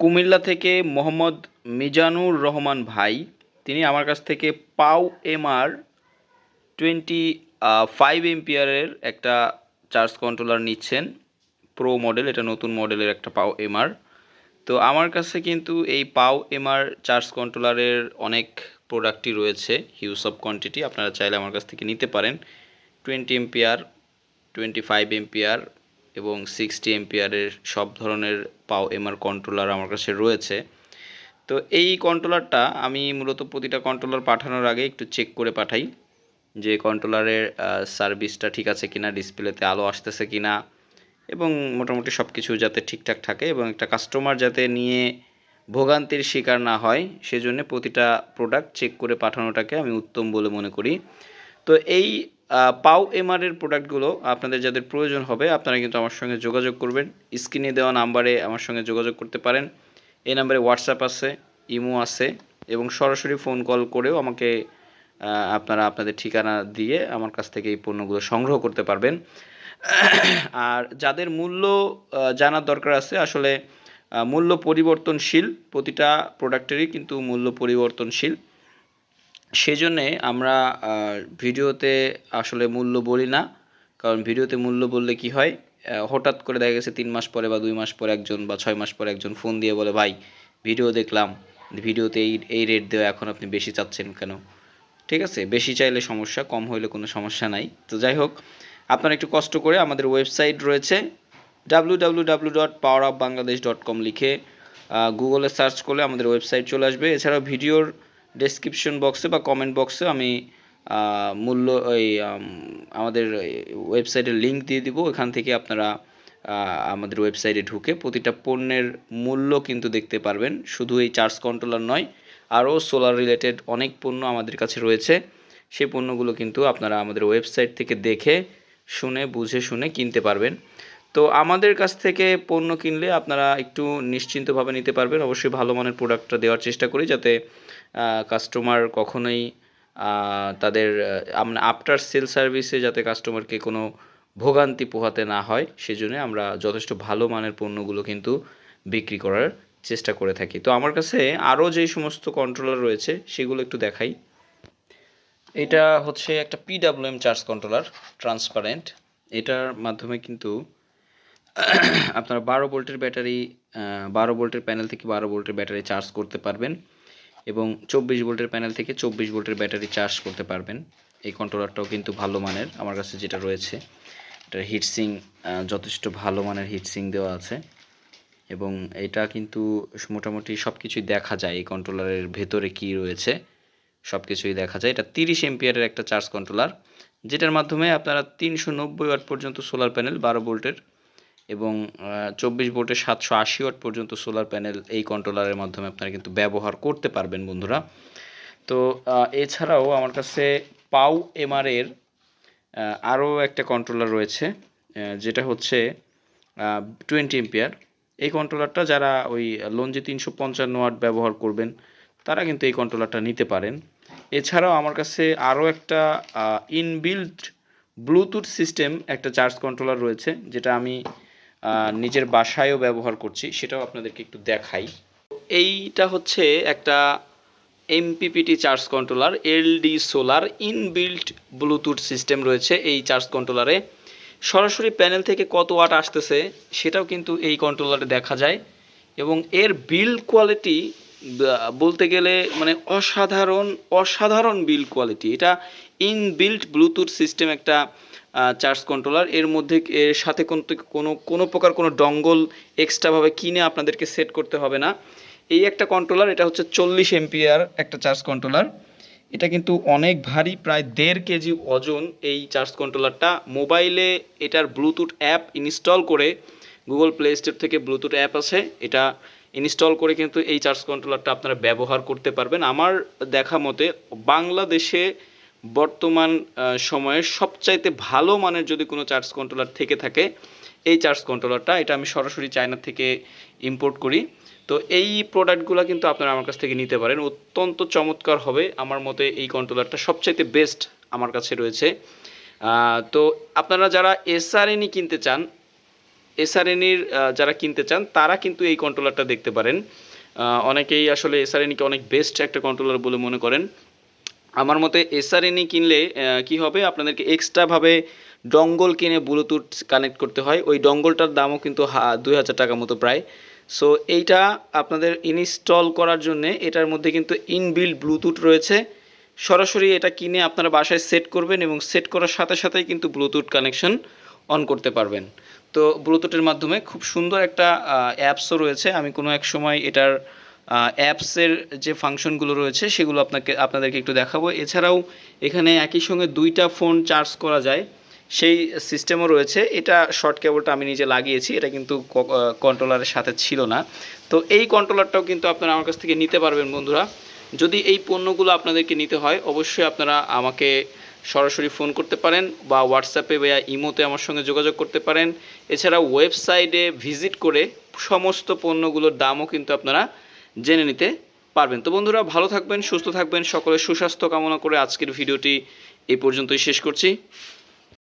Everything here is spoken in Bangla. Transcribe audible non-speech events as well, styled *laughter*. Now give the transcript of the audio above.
কুমিল্লা থেকে মোহাম্মদ মিজানুর রহমান ভাই, তিনি আমার কাছ থেকে পাও এমআর টোয়েন্টি ফাইভ এমপিয়ারের একটা চার্জ কন্ট্রোলার নিচ্ছেন, প্রো মডেল, এটা নতুন মডেলের একটা পাও এমআর। তো আমার কাছে কিন্তু এই পাও এমআর চার্জ কন্ট্রোলারের অনেক প্রোডাক্টই রয়েছে হিউজ অফ কোয়ান্টিটি আপনারা চাইলে আমার কাছ থেকে নিতে পারেন। Twenty ampere twenty five ampere এবং সিক্সটি এমপিয়ারের সব ধরনের পাও এমআর কন্ট্রোলার আমার কাছে রয়েছে। তো এই কন্ট্রোলারটা আমি মূলত প্রতিটা কন্ট্রোলার পাঠানোর আগে একটু চেক করে পাঠাই যে কন্ট্রোলারের সার্ভিসটা ঠিক আছে কিনা ডিসপ্লেতে আলো আসতেছে কিনা এবং মোটামুটি সব কিছু যাতে ঠিকঠাক থাকে এবং একটা কাস্টমার যাতে নিয়ে ভোগান্তির শিকার না হয়, সেজন্য প্রতিটা প্রোডাক্ট চেক করে পাঠানোটাকে আমি উত্তম বলে মনে করি। তো এই পাও এমআর এর প্রোডাক্টগুলো আপনাদের যাদের প্রয়োজন হবে, আপনারা কিন্তু আমার সঙ্গে যোগাযোগ করবেন। স্ক্রিনে দেওয়া নাম্বারে আমার সঙ্গে যোগাযোগ করতে পারেন। এই নাম্বারে হোয়াটসঅ্যাপ আছে ইমো আছে এবং সরাসরি ফোন কল করেও আমাকে আপনারা আপনাদের ঠিকানা দিয়ে আমার কাছ থেকে এই পণ্যগুলো সংগ্রহ করতে পারবেন। আর যাদের মূল্য জানার দরকার আছে, আসলে মূল্য পরিবর্তনশীল, প্রতিটা প্রোডাক্টেরই কিন্তু মূল্য পরিবর্তনশীল। সেজন্যে আমরা ভিডিওতে আসলে মূল্য বলি না। কারণ ভিডিওতে মূল্য বললে কি হয়? হঠাৎ করে দেখা গেছে তিন মাস পরে বা দুই মাস পরে একজন বা ছয় মাস পরে একজন ফোন দিয়ে বলে, ভাই, ভিডিও দেখলাম। ভিডিওতে এই এই রেট দেওয়া এখন আপনি বেশি চাচ্ছেন কেন? ঠিক আছে? বেশি চাইলে সমস্যা, কম হইলে কোনো সমস্যা নাই। তো যাই হোক, আপনারা একটু কষ্ট করে আমাদের ওয়েবসাইট রয়েছে W dot power of Bangladesh dot com লিখে গুগলে সার্চ করলে আমাদের ওয়েবসাইট চলে আসবে। এছাড়াও ভিডিওর ডেসক্রিপশন বক্সে বা কমেন্ট বক্সে আমি মূল্য, ওই আমাদের ওয়েবসাইটের লিঙ্ক দিয়ে দিব। ওখান থেকে আপনারা আমাদের ওয়েবসাইটে ঢুকে প্রতিটা পণ্যের মূল্য কিন্তু দেখতে পারবেন। শুধু এই চার্জ কন্ট্রোলার নয়, আরও সোলার রিলেটেড অনেক পণ্য আমাদের কাছে রয়েছে। সেই পণ্যগুলো কিন্তু আপনারা আমাদের ওয়েবসাইট থেকে দেখে, শুনে, বুঝে, শুনে কিনতে পারবেন। তো আমাদের কাছ থেকে পণ্য কিনলে আপনারা একটু নিশ্চিন্তভাবে নিতে পারবেন। অবশ্যই ভালো মানের প্রোডাক্টটা দেওয়ার চেষ্টা করি যাতে কাস্টমার কখনোই তাদের আমরা আফটার সেল সার্ভিসে যাতে কাস্টমারকে কোনো ভোগান্তি পোহাতে না হয়, সেজন্য আমরা যথেষ্ট ভালো মানের পণ্যগুলো কিন্তু বিক্রি করার চেষ্টা করে থাকি। তো আমার কাছে আরও যেই সমস্ত কন্ট্রোলার রয়েছে, সেগুলো একটু দেখাই। এটা হচ্ছে একটা পিডাব্লিউএম চার্জ কন্ট্রোলার ট্রান্সপারেন্ট এটার মাধ্যমে কিন্তু *coughs* আপনারা বারো ভোল্টের ব্যাটারি বারো ভোল্টের প্যানেল থেকে বারো ভোল্টের ব্যাটারি চার্জ করতে পারবেন এবং চব্বিশ ভোল্টের প্যানেল থেকে চব্বিশ ভোল্টের ব্যাটারি চার্জ করতে পারবেন। এই কন্ট্রোলারটাও কিন্তু ভালো মানের, আমার কাছে যেটা রয়েছে। এটার হিটসিং যথেষ্ট ভালো মানের হিটসিং দেওয়া আছে এবং এটা কিন্তু মোটামুটি সব কিছুই দেখা যায় এই কন্ট্রোলারের ভেতরে কি রয়েছে। সব কিছুই দেখা যায়। এটা তিরিশ এমপিয়ারের একটা চার্জ কন্ট্রোলার যেটার মাধ্যমে আপনারা তিনশো নব্বই ওয়াট পর্যন্ত সোলার প্যানেল বারো ভোল্টের এবং চব্বিশ ভোল্টের সাতশো আশি ওয়াট পর্যন্ত সোলার প্যানেল এই কন্ট্রোলারের মাধ্যমে আপনারা কিন্তু ব্যবহার করতে পারবেন বন্ধুরা। তো এছাড়াও আমার কাছে পাও এমআরের আরও একটা কন্ট্রোলার রয়েছে যেটা হচ্ছে টোয়েন্টি এম্পিয়ার এই কন্ট্রোলারটা যারা ওই লঞ্জে তিনশো পঞ্চান্ন ওয়াট ব্যবহার করবেন, তারা কিন্তু এই কন্ট্রোলারটা নিতে পারেন। এছাড়াও আমার কাছে আরও একটা ইনবিল্ট ব্লুটুথ সিস্টেম একটা চার্জ কন্ট্রোলার রয়েছে, যেটা আমি নিজের বাসায়ও ব্যবহার করছি, সেটাও আপনাদেরকে একটু দেখাই। এইটা হচ্ছে একটা MPPT charge controller LD solar inbuilt Bluetooth system রয়েছে এই চার্জ কন্ট্রোলারে সরাসরি প্যানেল থেকে কত ওয়াট আসতেছে, সেটাও কিন্তু এই কন্ট্রোলারে দেখা যায় এবং এর বিল্ড কোয়ালিটি বলতে গেলে মানে অসাধারণ অসাধারণ বিল কোয়ালিটি এটা ইনবিল্ট ব্লুটুথ সিস্টেম একটা চার্জ কন্ট্রোলার এর মধ্যে, এর সাথে কোনো কোনো কোনো প্রকার কোনো ডঙ্গল এক্সট্রাভাবে কিনে আপনাদেরকে সেট করতে হবে না। এই একটা কন্ট্রোলার এটা হচ্ছে চল্লিশ এমপিআর একটা চার্জ কন্ট্রোলার এটা কিন্তু অনেক ভারী, প্রায় দেড় কেজি ওজন এই চার্জ কন্ট্রোলারটা মোবাইলে এটার ব্লুটুথ অ্যাপ ইনস্টল করে গুগল প্লে স্টোর থেকে ব্লুটুথ অ্যাপ আছে এটা ইনস্টল করে কিন্তু এই চার্জ কন্ট্রোলারটা আপনারা ব্যবহার করতে পারবেন। আমার দেখা মতে বাংলাদেশে বর্তমান সময়ে সবচাইতে ভালো মানের যদি কোনো চার্জ কন্ট্রোলার থেকে থাকে, এই চার্জ কন্ট্রোলারটা, এটা আমি সরাসরি চায়না থেকে ইম্পোর্ট করি। তো এই প্রোডাক্টগুলো কিন্তু আপনারা আমার কাছ থেকে নিতে পারেন। অত্যন্ত চমৎকার হবে। আমার মতে এই কন্ট্রোলারটা সবচাইতে বেস্ট আমার কাছে রয়েছে। তো আপনারা যারা এসআরএনই কিনতে চান এসআরএনির যারা কিনতে চান, তারা কিন্তু এই কন্ট্রোলারটা দেখতে পারেন। অনেকেই আসলে এসআরএনিকে অনেক বেস্ট একটা কন্ট্রোলার বলে মনে করেন। আমার মতে এসআরএনই কিনলে কি হবে? আপনাদেরকে এক্সট্রাভাবে ডঙ্গল কিনে ব্লুটুথ কানেক্ট করতে হয়। ওই ডঙ্গলটার দামও কিন্তু দুই হাজার টাকা মতো প্রায়। সো এইটা আপনাদের ইনস্টল করার জন্যে এটার মধ্যে কিন্তু ইনবিল্ড ব্লুটুথ রয়েছে। সরাসরি এটা কিনে আপনারা বাসায় সেট করবেন এবং সেট করার সাথে সাথেই কিন্তু ব্লুটুথ কানেকশন অন করতে পারবেন। তো ব্লুটুথের মাধ্যমে খুব সুন্দর একটা অ্যাপসও রয়েছে। আমি কোনো এক সময় এটার অ্যাপসের যে ফাংশনগুলো রয়েছে, সেগুলো আপনাকে, আপনাদেরকে একটু দেখাবো। এছাড়াও এখানে একই সঙ্গে দুইটা ফোন চার্জ করা যায়। সেই সিস্টেমও রয়েছে। এটা শর্ট কেবলটা আমি নিজে লাগিয়েছি। এটা কিন্তু কন্ট্রোলারের সাথে ছিল না। তো এই কন্ট্রোলারটাও কিন্তু আপনারা আমার কাছ থেকে নিতে পারবেন, বন্ধুরা। যদি এই পণ্যগুলো আপনাদেরকে নিতে হয়, অবশ্যই আপনারা আমাকে সরাসরি ফোন করতে পারেন বা হোয়াটসঅ্যাপে বা ইমোতে আমার সঙ্গে যোগাযোগ করতে পারেন। এছাড়া ওয়েবসাইটে ভিজিট করে সমস্ত পণ্যগুলোর দামও কিন্তু আপনারা জেনে নিতে পারবেন। তো বন্ধুরা, ভালো থাকবেন, সুস্থ থাকবেন সকলের সুস্বাস্থ্য কামনা করে আজকের ভিডিওটি এই পর্যন্তই শেষ করছি।